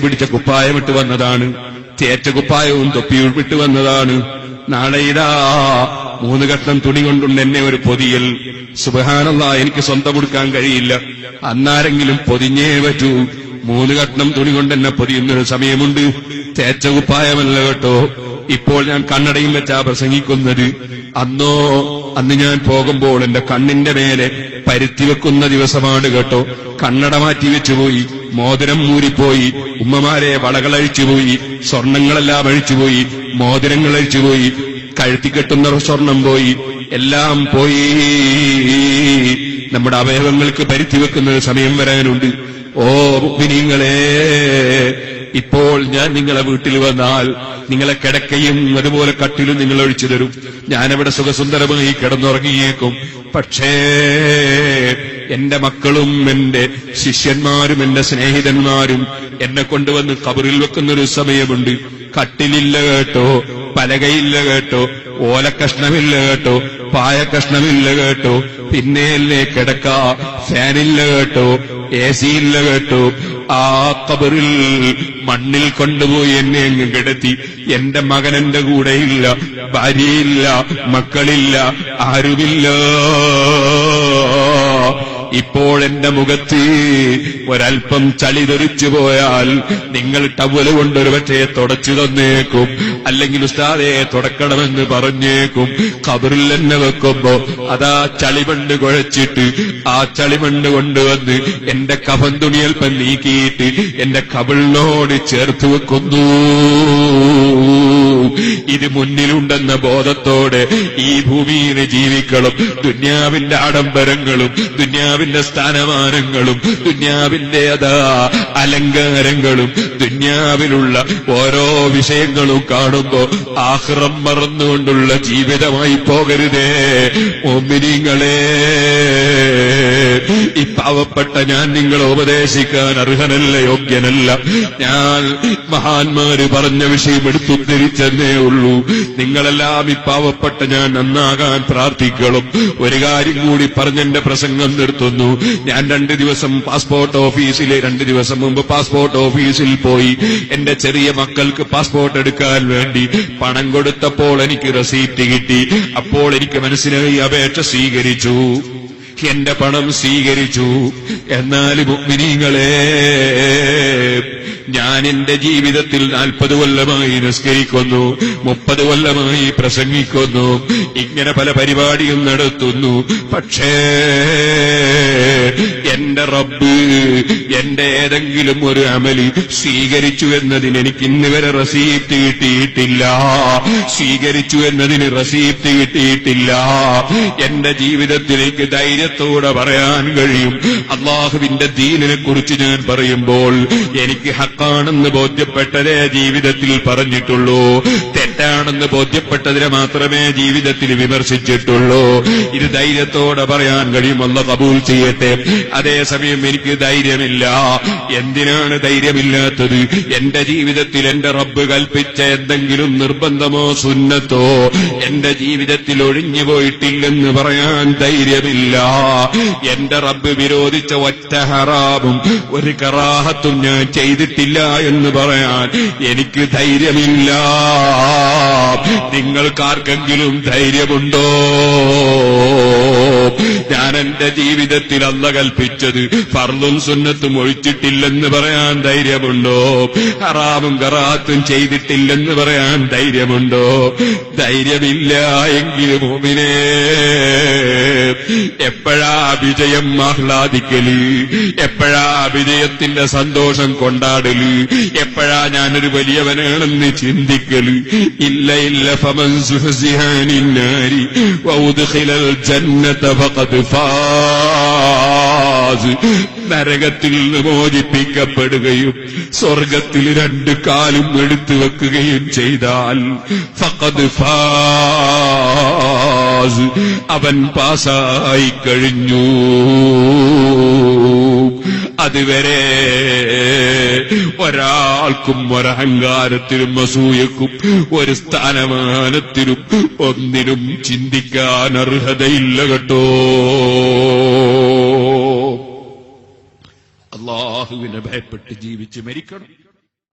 പിടിച്ച കുപ്പായം ഇട്ട് വന്നതാണ്. തേറ്റ കുപ്പായവും തൊപ്പിയും ഇട്ട് വന്നതാണ്. നാളെ മൂന്ന് കഷ്ണം തുണി കൊണ്ടുണ്ട് എന്നെ ഒരു പൊതിയൽ. സുബഹാനല്ല എനിക്ക് സ്വന്തം കൊടുക്കാൻ കഴിയില്ല. അന്നാരെങ്കിലും പൊതിഞ്ഞേ പറ്റൂ. മൂന്ന് ഘട്ടം തുണി കൊണ്ട് എന്നെ പൊതിയുന്നൊരു സമയമുണ്ട്. തേച്ച കുപ്പായമല്ല കേട്ടോ. ഇപ്പോൾ ഞാൻ കണ്ണടയും വെച്ചാ പ്രസംഗിക്കുന്നത് അന്നോ അന്ന് ഞാൻ പോകുമ്പോൾ എന്റെ കണ്ണിന്റെ മേലെ പരുത്തി വെക്കുന്ന ദിവസമാണ് കേട്ടോ. കണ്ണട മാറ്റി വെച്ചുപോയി മോതിരം മൂരിപ്പോയി ഉമ്മമാരെ വളകളഴിച്ചുപോയി സ്വർണങ്ങളെല്ലാം അഴിച്ചുപോയി മോതിരങ്ങൾ അഴിച്ചുപോയി കഴുത്തി കെട്ടുന്ന സ്വർണം പോയി എല്ലാം പോയി. നമ്മുടെ അവയവങ്ങൾക്ക് പരുത്തി വെക്കുന്ന സമയം വരാനുണ്ട്. ഓ മുഗ്മിനീങ്ങളെ ഇപ്പോൾ ഞാൻ നിങ്ങളെ വീട്ടിൽ വന്നാൽ നിങ്ങളെ കിടക്കയും അതുപോലെ കട്ടിലും നിങ്ങൾ ഒഴിച്ചു തരും. ഞാനവിടെ സുഖസുന്ദരമായി കിടന്നുറങ്ങിയേക്കും. പക്ഷേ എന്റെ മക്കളും എന്റെ ശിഷ്യന്മാരും എന്റെ സ്നേഹിതന്മാരും എന്നെ കൊണ്ടുവന്ന് കബറിൽ വെക്കുന്നൊരു സമയമുണ്ട്. കട്ടിലില്ല കേട്ടോ പലകയില്ല കേട്ടോ ഓലക്കഷ്ണമില്ല കേട്ടോ പായ കഷ്ണമില്ല കേട്ടോ പിന്നെയല്ലേ കിടക്ക ഫാനില്ല കേട്ടോ എ സി ഇല്ല കേട്ടു. ആ കബറിൽ മണ്ണിൽ കൊണ്ടുപോയി എന്നെ അങ്ങ് കിടത്തി. എന്റെ മകൻ എന്റെ കൂടെയില്ല ഭാര്യയില്ല മക്കളില്ല ആരുമില്ല. ഇപ്പോൾ എന്റെ മുഖത്ത് ഒരൽപ്പം ചളി തെറിച്ചു പോയാൽ നിങ്ങൾ ടവൽ കൊണ്ടൊരു പക്ഷേ തുടച്ചു തന്നേക്കും. അല്ലെങ്കിൽ ഉസ്താദെ തുടക്കണമെന്ന് പറഞ്ഞേക്കും. കബറിൽ എന്നെ വെക്കുമ്പോ അതാ ചളിമണ്ണ് കുഴച്ചിട്ട് ആ ചളിമണ്ണ് കൊണ്ടുവന്ന് എന്റെ കഫൻ തുണിയൽപ്പം നീക്കിയിട്ട് എന്റെ കബിളിനോട് ചേർത്ത് വെക്കുന്നു. ഇത് മുന്നിലുണ്ടെന്ന ബോധത്തോടെ ഈ ഭൂമിയിൽ ജീവിക്കണം ദുന്യാവിന്റെ ആഡംബരങ്ങളും ദുന്യാവിന്റെ സ്ഥാനമാനങ്ങളും ദുന്യാവിന്റെ അതാ അലങ്കാരങ്ങളും ദുന്യാവിലുള്ള ഓരോ വിഷയങ്ങളും കാണുമ്പോ ആഹ്റം മറന്നുകൊണ്ടുള്ള ജീവിതമായി പോകരുതേ. ഒമിനിങ്ങളെ ഈ പാവപ്പെട്ട ഞാൻ നിങ്ങളെ ഉപദേശിക്കാൻ അർഹനല്ല യോഗ്യനല്ല. ഞാൻ മഹാന്മാര് പറഞ്ഞ വിഷയം എടുത്തുദ്ധരിച്ചെന്നേ ഉള്ളൂ. നിങ്ങളെല്ലാം ഈ പാവപ്പെട്ട ഞാൻ നന്നാകാൻ പ്രാർത്ഥിക്കണം ഒരു കാര്യം കൂടി പറഞ്ഞെന്റെ പ്രസംഗം നിർത്തുന്നു. ഞാൻ രണ്ട് ദിവസം പാസ്പോർട്ട് ഓഫീസിലെ രണ്ട് ദിവസം മുമ്പ് പാസ്പോർട്ട് ഓഫീസിൽ പോയി. എന്റെ ചെറിയ മക്കൾക്ക് പാസ്പോർട്ട് എടുക്കാൻ വേണ്ടി പണം കൊടുത്തപ്പോൾ എനിക്ക് റെസീപ്റ്റ് കിട്ടി. അപ്പോൾ എനിക്ക് മനസ്സിലായി അപേക്ഷ സ്വീകരിച്ചു. എന്റെ പണം സ്വീകരിച്ചു. എന്നാൽ മുഗ്മിനീങ്ങളെ ഞാൻ എന്റെ ജീവിതത്തിൽ നാൽപ്പത് കൊല്ലമായി നിസ്കരിക്കുന്നു മുപ്പത് കൊല്ലമായി പ്രസംഗിക്കുന്നു ഇങ്ങനെ പല പരിപാടിയും നടത്തുന്നു. പക്ഷേ എന്റെ റബ്ബ് എന്റെ ഏതെങ്കിലും ഒരു അമലി സ്വീകരിച്ചു എന്നതിന് എനിക്ക് ഇന്ന് വരെ റസീപ്റ്റ് കിട്ടിയിട്ടില്ല. സ്വീകരിച്ചു എന്നതിന് റസീപ്റ്റ് കിട്ടിയിട്ടില്ല. എന്റെ ജീവിതത്തിലേക്ക് ധൈര്യത്തോടെ പറയാൻ കഴിയും. അള്ളാഹുവിന്റെ ദീനിനെ കുറിച്ച് ഞാൻ പറയുമ്പോൾ എനിക്ക് ഹക്കാണെന്ന് ബോധ്യപ്പെട്ടതേ ജീവിതത്തിൽ പറഞ്ഞിട്ടുള്ളൂ. തെറ്റാണെന്ന് ബോധ്യപ്പെട്ടതിനെ മാത്രമേ ജീവിതത്തിൽ വിമർശിച്ചിട്ടുള്ളൂ. ഇത് ധൈര്യത്തോടെ പറയാൻ കഴിയുമല്ല കബൂൽ ചെയ്യട്ടെ. അതേസമയം എനിക്ക് ധൈര്യമില്ല. എന്തിനാണ് ധൈര്യമില്ലാത്തത്? എന്റെ ജീവിതത്തിൽ എന്റെ റബ്ബ് കൽപ്പിച്ച എന്തെങ്കിലും നിർബന്ധമോ സുന്നത്തോ? എന്റെ ജീവിതത്തിൽ ഒഴിഞ്ഞു പോയിട്ടില്ലെന്ന് പറയാൻ ധൈര്യമില്ല. എന്റെ റബ്ബ് വിരോധിച്ച ഒറ്റ ഹറാബും ഒരു കറാഹത്തും ഞാൻ ചെയ്തിട്ടില്ല എന്ന് പറയാൻ എനിക്ക് ധൈര്യമില്ല. നിങ്ങൾക്കാർക്കെങ്കിലും ധൈര്യമുണ്ടോ? ഞാൻ എന്റെ ജീവിതത്തിൽ അല്ല കൽപ്പിച്ചത്. ഫർദും സുന്നത്തും ഒഴിച്ചിട്ടില്ലെന്ന് പറയാൻ ധൈര്യമുണ്ടോ? ഹറാമും കറാത്തും ചെയ്തിട്ടില്ലെന്ന് പറയാൻ ധൈര്യമുണ്ടോ? ധൈര്യമില്ല മോമിനെ എപ്പോഴാ വിജയം ആഹ്ലാദിക്കൽ? എപ്പോഴാ വിജയത്തിന്റെ സന്തോഷം കൊണ്ടാടൽ? എപ്പോഴാ ഞാനൊരു വലിയവനാണെന്ന് ചിന്തിക്കൽ? ഇല്ല ഇല്ല ഫമൻ സുഹസിഹാനിന്നാരി ജന്നത നരകത്തിൽ നിന്ന് മോചിപ്പിക്കപ്പെടുകയും സ്വർഗത്തിൽ രണ്ട് കാലും എടുത്തു വെക്കുകയും ചെയ്താൽ ഫഖദ് ഫാസ് അവൻ പാസായി കഴിഞ്ഞു. അതുവരെ ഒരാൾക്കും ഒരഹങ്കാരത്തിനും അസൂയക്കും ഒരു സ്ഥാനമാനത്തിനും ഒന്നിനും ചിന്തിക്കാൻ അർഹതയില്ല കേട്ടോ. അള്ളാഹുവിനെ ഭയപ്പെട്ട് ജീവിച്ച് മരിക്കണം.